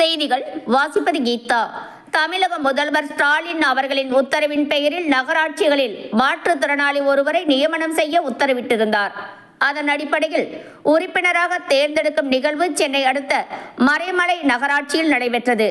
செய்திகள். வாசிப்பது கீதா. தமிழக முதல்வர் ஸ்டாலின் அவர்களின் உத்தரவின் பெயரில் நகராட்சிகளில் மாற்றுத்திறனாளி ஒருவரை நியமனம் செய்ய உத்தரவிட்டிருந்தார். அதன் அடிப்படையில் உறுப்பினராக தேர்ந்தெடுக்கும் நிகழ்வு சென்னை அடுத்த மறைமலை நகராட்சியில் நடைபெற்றது.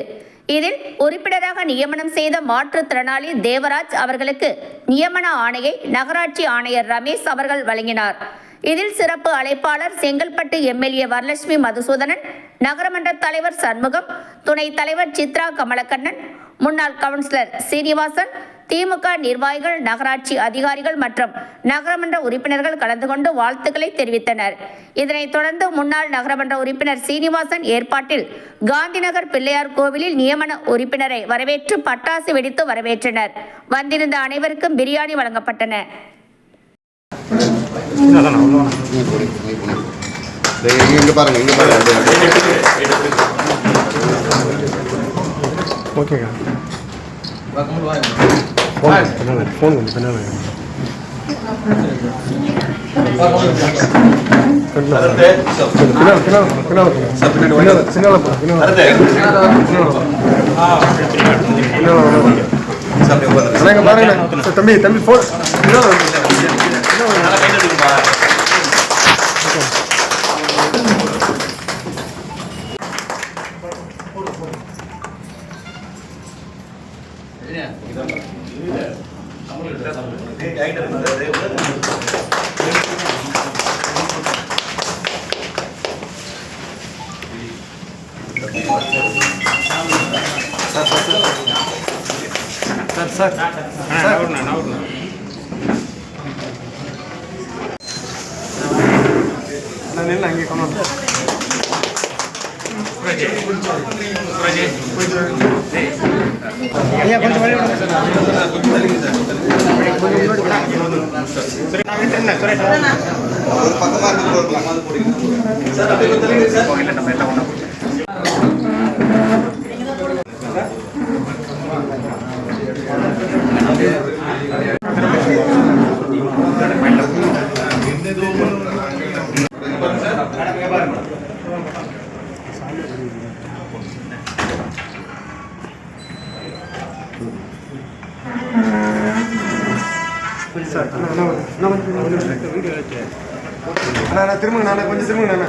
இதில் உறுப்பினராக நியமனம் செய்த மாற்றுத்திறனாளி தேவராஜ் அவர்களுக்கு நியமன ஆணையை நகராட்சி ஆணையர் ரமேஷ் அவர்கள் வழங்கினார். இதில் சிறப்பு அழைப்பாளர் செங்கல்பட்டு எம்எல்ஏ வரலட்சுமி மதுசூதனன் நகரமன்ற தலைவர் சண்முகம் துணைத் தலைவர் சித்ரா கமலக்கண்ணன் முன்னாள் கவுன்சிலர் சீனிவாசன் திமுக நிர்வாகிகள் நகராட்சி அதிகாரிகள் மற்றும் நகரமன்ற உறுப்பினர்கள் கலந்து கொண்டு வாழ்த்துக்களை தெரிவித்தனர். இதனைத் தொடர்ந்து முன்னாள் நகரமன்ற உறுப்பினர் சீனிவாசன் ஏற்பாட்டில் காந்திநகர் பிள்ளையார் கோவிலில் நியமன உறுப்பினரை வரவேற்று பட்டாசு வெடித்து வரவேற்றனர். வந்திருந்த அனைவருக்கும் பிரியாணி வழங்கப்பட்டன. இங்க பாருங்க இங்க பாருங்க. ஓகேங்க ஃபோன் கொஞ்சம் பின்னால் பின்னால் பின்னால் பின்னால் பின்னால் சார் சார் சார் நான் நின்று அங்கே கொண்டு வந்து ஐயா கொஞ்சம் வழி விடுங்க ஒரு பக்கமா இருந்து போடலாம் சார் அண்ணா அண்ணா அண்ணா கொஞ்சம் ஒரு நிமிஷம் வீடியோ எடுத்து அண்ணா அண்ணா திரும்புங்க அண்ணா கொஞ்சம் திரும்புங்க அண்ணா